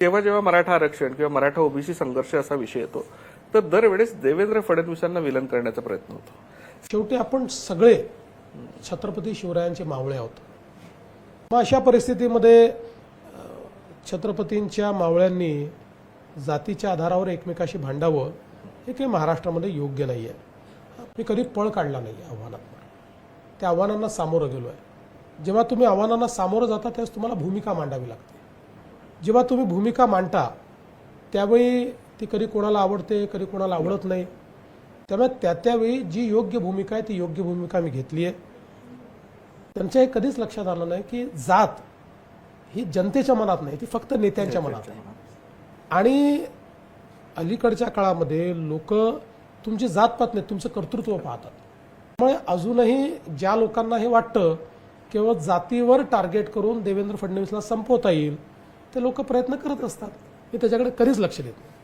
तेव्हा जेव्हा मराठा आरक्षण किंवा मराठा ओबीसी संघर्ष असा विषय येतो तर दरवेळेस देवेंद्र फडणवीसांना विलन करण्याचा प्रयत्न होतो. शेवटी आपण सगळे छत्रपती शिवरायांचे मावळे आहोत. मग अशा परिस्थितीमध्ये छत्रपतींच्या मावळ्यांनी जातीच्या आधारावर एकमेकाशी भांडावं हे काही महाराष्ट्रामध्ये योग्य नाही आहे मी कधी पळ काढला नाही आव्हानात. त्या आव्हानांना सामोरं गेलो आहे जेव्हा तुम्ही आव्हानांना सामोरं जाता त्यावेळेस तुम्हाला भूमिका मांडावी लागते. जेव्हा तुम्ही भूमिका मांडता त्यावेळी ती कधी कोणाला आवडते कधी कोणाला आवडत नाही. त्यामुळे त्या त्यावेळी जी योग्य भूमिका आहे ती योग्य भूमिका मी घेतली आहे. त्यांच्या हे कधीच लक्षात आलं नाही की जात ही जनतेच्या मनात नाही ती फक्त नेत्यांच्या मनात आहे. आणि अलीकडच्या काळामध्ये लोक तुमची जात पाहत नाहीत तुमचं कर्तृत्व पाहतात. त्यामुळे अजूनही ज्या लोकांना हे वाटतं केवळ जातीवर टार्गेट करून देवेंद्र फडणवीसला संपवता येईल ते लोक प्रयत्न करत असतात. मी त्याच्याकडे कधीच लक्ष देत नाही.